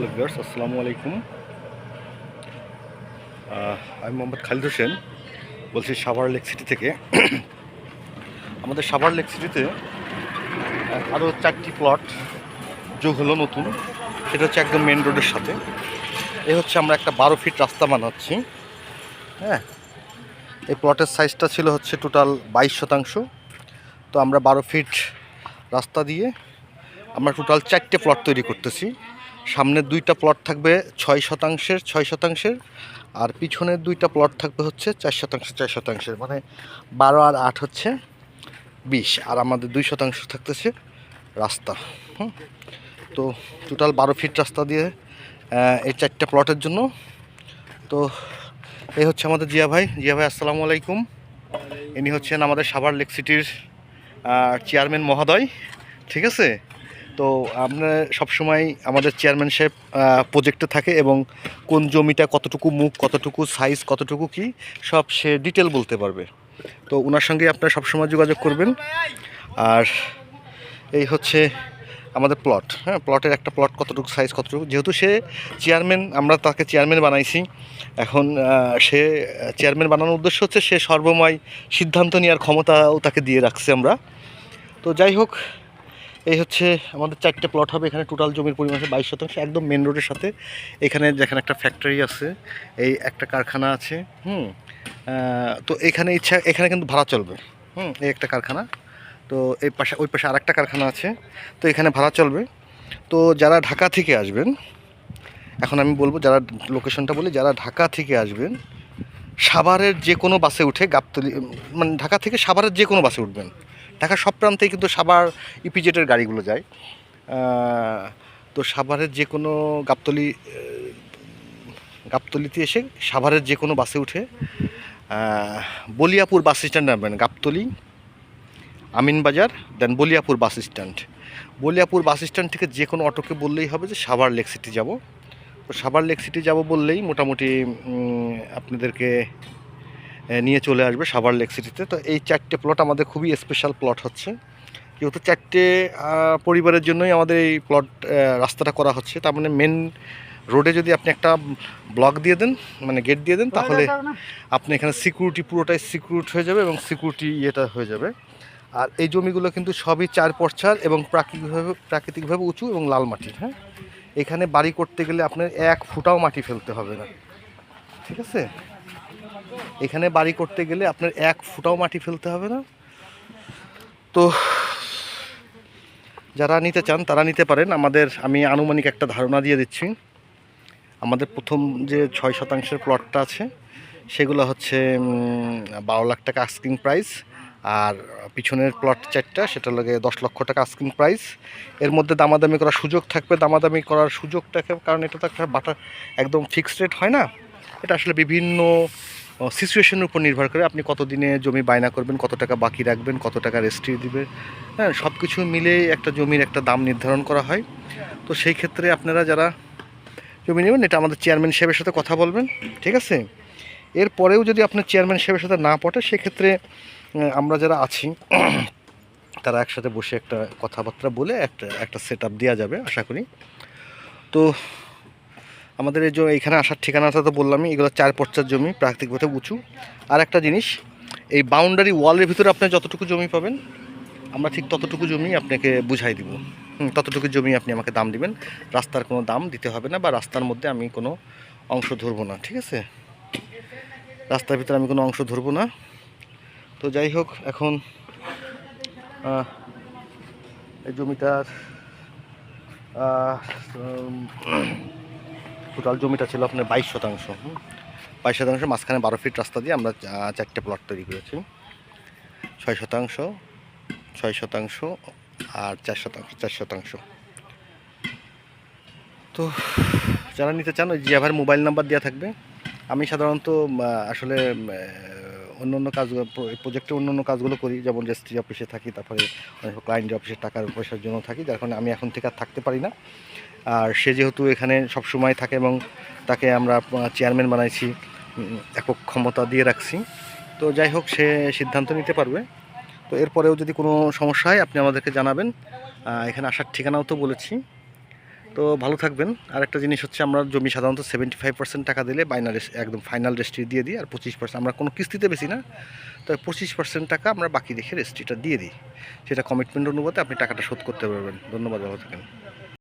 Hello viewers আসসালামু আলাইকুম আমি মোহাম্মদ খালিদ হোসেন বলছি সাভার লেক সিটি থেকে। আমাদের সাভার লেক সিটিতে আরও চারটি প্লট যোগ হলো নতুন। সেটা হচ্ছে একদম মেন রোডের সাথে। এ হচ্ছে আমরা একটা বারো ফিট রাস্তা বানাচ্ছি। হ্যাঁ? এই প্লটের সাইজটা ছিল হচ্ছে টোটাল বাইশ শতাংশ। তো আমরা বারো ফিট রাস্তা দিয়ে আমরা টোটাল চারটে প্লট তৈরি করতেছি। সামনের দুইটা প্লট থাকবে ছয় শতাংশের ছয় শতাংশের, আর পিছনের দুইটা প্লট থাকবে হচ্ছে চার শতাংশ, চার শতাংশের মানে বারো আর আট হচ্ছে বিশ, আর আমাদের দুই শতাংশ থাকতেছে রাস্তা, হুম? তো টোটাল বারো ফিট রাস্তা দিয়ে এই চারটে প্লটের জন্য। তো এই হচ্ছে আমাদের জিয়া ভাই। জিয়া ভাই, আসসালামু আলাইকুম। ইনি হচ্ছেন আমাদের সাভার লেক সিটির চেয়ারম্যান মহোদয়, ঠিক আছে? তো আমরা সবসময় আমাদের চেয়ারম্যান সাহেব প্রজেক্টে থাকে এবং কোন জমিটা কতটুকু মুখ, কতটুকু সাইজ কতটুকু কি, সব সে ডিটেল বলতে পারবে। তো ওনার সঙ্গে আপনারা সবসময় যোগাযোগ করবেন। আর এই হচ্ছে আমাদের প্লট হ্যাঁ প্লটের একটা প্লট কতটুকু সাইজ কতটুকু। যেহেতু সে চেয়ারম্যান আমরা তাকে চেয়ারম্যান বানাইছি। এখন সে চেয়ারম্যান বানানোর উদ্দেশ্য হচ্ছে সে সর্বময় সিদ্ধান্ত নেওয়ার ক্ষমতাও তাকে দিয়ে রাখছি আমরা। তো যাই হোক এই হচ্ছে আমাদের চারটে প্লট হবে, এখানে টোটাল জমির পরিমাণ বাইশ শতাংশ, একদম মেন রোডের সাথে। এখানে যেখানে একটা ফ্যাক্টরি আছে, এই একটা কারখানা আছে, হুম? তো এখানে ইচ্ছা, এখানে কিন্তু ভাড়া চলবে, হুম? এই একটা কারখানা, তো এই পাশে, ওই পাশে আরেকটা কারখানা আছে, তো এখানে ভাড়া চলবে। তো যারা ঢাকা থেকে আসবেন, এখন আমি বলব যারা লোকেশনটা বলি, যারা ঢাকা থেকে আসবেন, সাভারের যে কোনো বাসে উঠে গাবতলি মানে ঢাকা থেকে সাভারের যে কোনো বাসে উঠবেন। ঢাকার সব প্রান্তেই কিন্তু সাভার ইপিজেটের গাড়িগুলো যায়। তো সাভারের যে কোনো গাবতলি গাবতলিতে এসে সাভারের যে কোনো বাসে উঠে বলিয়াপুর বাস স্ট্যান্ড নামবেন Gabtoli, Aminbazar, then Baliapur bus stand. Baliapur bus stand থেকে যে কোনো অটোকে বললেই হবে যে সাভার লেক সিটি যাব। তো সাভার লেক সিটি যাব বললেই মোটামুটি আপনাদেরকে নিয়ে চলে আসবে সাভার লেক সিটিতে। তো এই চারটে প্লট আমাদের খুবই স্পেশাল প্লট হচ্ছে। যেহেতু চারটে পরিবারের জন্যই আমাদের এই প্লট রাস্তাটা করা হচ্ছে। তার মানে মেন রোডে যদি আপনি একটা ব্লক দিয়ে দেন মানে গেট দিয়ে দেন তাহলে আপনি এখানে সিকিউরিটি পুরোটাই সিকিউরিট হয়ে যাবে এবং সিকিউরিটি ইয়েটা হয়ে যাবে। আর এই জমিগুলো কিন্তু সবই চার পর্চার এবং প্রাকৃতিকভাবে প্রাকৃতিকভাবে উঁচু এবং লাল মাটির হ্যাঁ? এখানে বাড়ি করতে গেলে আপনার এক ফুটাও মাটি ফেলতে হবে না। ঠিক আছে? এখানে বাড়ি করতে গেলে আপনার এক ফুটাও মাটি ফেলতে হবে না। তো যারা নিতে চান, তারা নিতে পারেন। আমাদের, আমি আনুমানিক একটা ধারণা দিয়ে দিচ্ছি। আমাদের প্রথম যে ছয় শতাংশের প্লটটা আছে, সেগুলো হচ্ছে বারো লাখ টাকা আস্কিং প্রাইস। আর পিছনের প্লট চারটা, সেটা লাগে দশ লক্ষ টাকা আস্কিং প্রাইস। এর মধ্যে দামাদামি করার সুযোগ থাকবে। দামাদামি করার সুযোগটাকে, কারণ এটা তো একটা বাটা একদম ফিক্সড রেট হয় না। এটা আসলে বিভিন্ন সিচুয়েশনের উপর নির্ভর করে আপনি কত দিনে জমি বায়না করবেন, কত টাকা বাকি রাখবেন, কত টাকা রেস্ট্রি দিবে হ্যাঁ সব কিছু মিলে একটা জমির একটা দাম নির্ধারণ করা হয়। তো সেই ক্ষেত্রে আপনারা যারা জমি নেবেন, এটা আমাদের চেয়ারম্যান সাহেবের সাথে কথা বলবেন, ঠিক আছে? এরপরেও যদি আপনার চেয়ারম্যান সাহেবের সাথে না পটে, সেক্ষেত্রে আমরা যারা আছি, তারা একসাথে বসে একটা কথাবার্তা বলে একটা একটা সেট আপ দেওয়া যাবে, আশা করি। তো আমাদের এই যে এইখানে আসার ঠিকানাটা তো বললামই, এগুলো চার পর্চার জমি প্রাকৃতিকভাবে উঁচু। আর একটা জিনিস, এই বাউন্ডারি ওয়ালের ভিতরে আপনি যতটুকু জমি পাবেন, আমরা ঠিক ততটুকু জমি আপনাকে বুঝাই দিব। ততটুকু জমি আপনি আমাকে দাম দিবেন। রাস্তার কোনো দাম দিতে হবে না বা রাস্তার মধ্যে আমি কোনো অংশ ধরবো না, ঠিক আছে? রাস্তার ভিতরে আমি কোনো অংশ ধরবো না। তো যাই হোক, এখন এই জমিটার টোটাল জমিটা ছিল আপনার বাইশ শতাংশ বাইশ শতাংশ মাঝখানে বারো ফিট রাস্তা দিয়ে আমরা চারটে প্লট তৈরি করেছি। ছয় শতাংশ ছয় শতাংশ আর চার শতাংশ চার শতাংশ। তো যারা নিতে চান, ওই জিয়াভার মোবাইল নাম্বার দেওয়া থাকবে। আমি সাধারণত আসলে অন্য অন্য কাজগুলো প্রজেক্টে অন্য অন্য কাজগুলো করি, যেমন রেজিস্ট্রি অফিসে থাকি, তারপরে ক্লায়েন্ট অফিসে টাকার পয়সার জন্য থাকি, যার কারণে আমি এখন থেকে আর থাকতে পারি না। আর সে যেহেতু এখানে সব সময় থাকে এবং তাকে আমরা চেয়ারম্যান বানাইছি একক ক্ষমতা দিয়ে রাখছি। তো যাই হোক, সে সিদ্ধান্ত নিতে পারবে। তো এরপরেও যদি কোনো সমস্যা হয়, আপনি আমাদেরকে জানাবেন। এখানে আসার ঠিকানাও তো বলেছি। তো ভালো থাকবেন। আর একটা জিনিস হচ্ছে, আমরা জমি সাধারণত সেভেন্টি ফাইভ পার্সেন্ট টাকা দিলে বাইনার একদম ফাইনাল রেজিস্ট্রি দিয়ে দিই, আর পঁচিশ পার্সেন্ট আমরা কোনো কিস্তিতে বেশি না। তো পঁচিশ পার্সেন্ট টাকা আমরা বাকি রেখে রেজিস্ট্রিটা দিয়ে দিই। সেটা কমিটমেন্ট অনুপাতে আপনি টাকাটা শোধ করতে পারবেন। ধন্যবাদ, ভালো থাকেন।